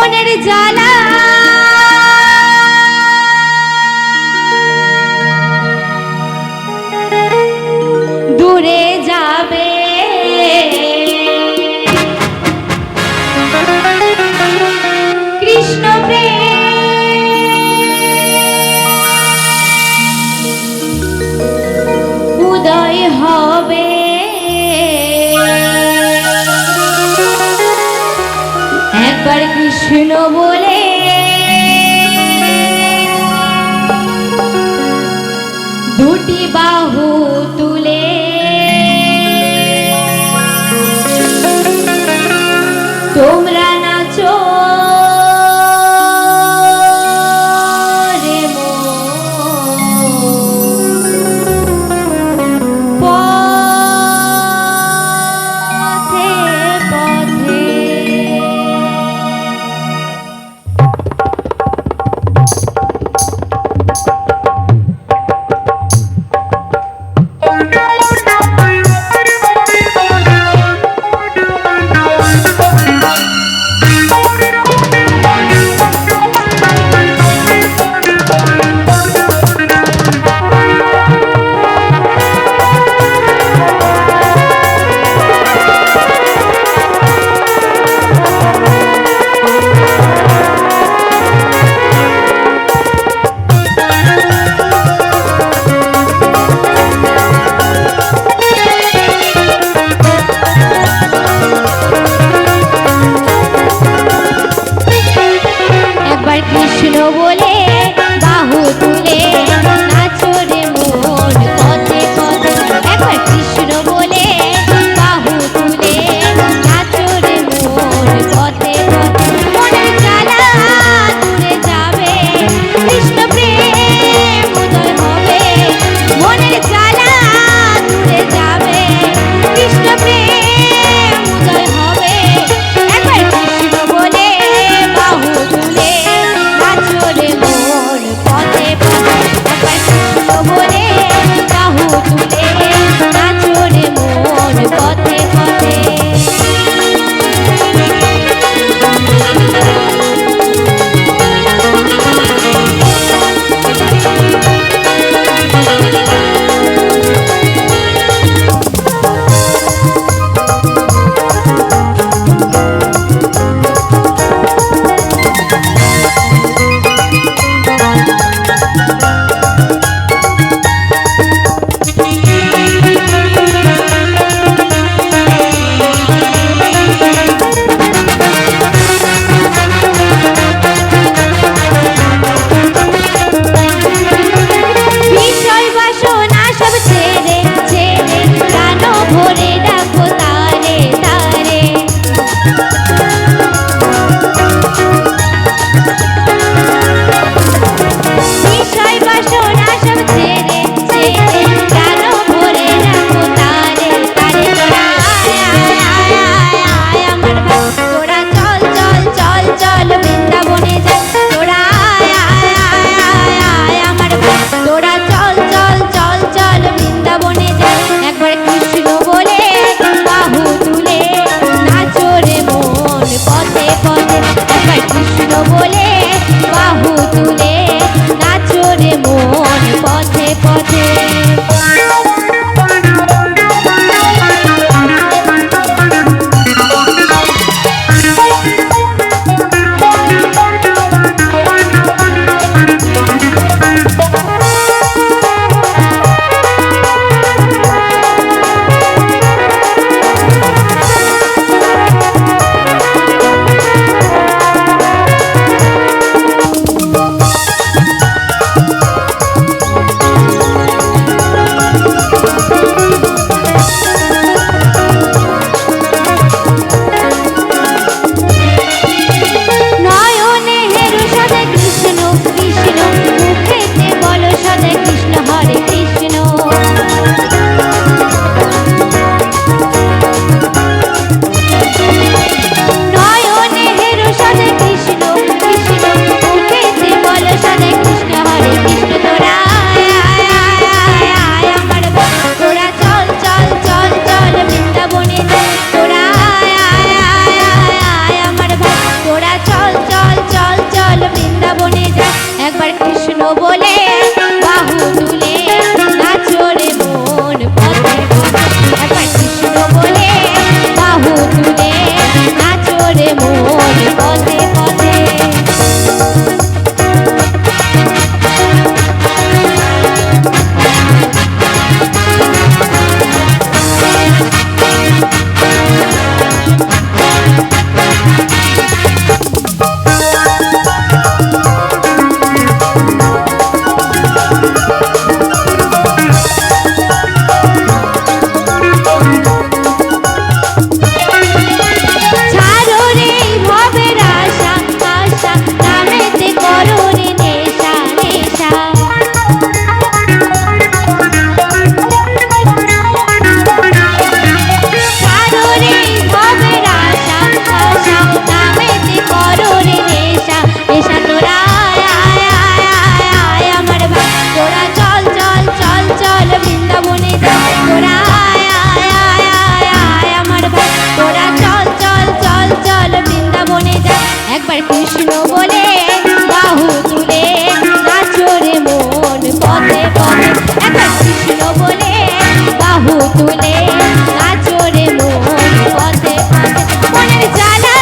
মনের জ্বালা। বলে দুটি বাহু তু কৃষ্ণ বলে বাহু তুলে বাহু তুলে নাচরে মন বলে বাহু তুলে নাচরে মন পথে পথে মনের জ্বালা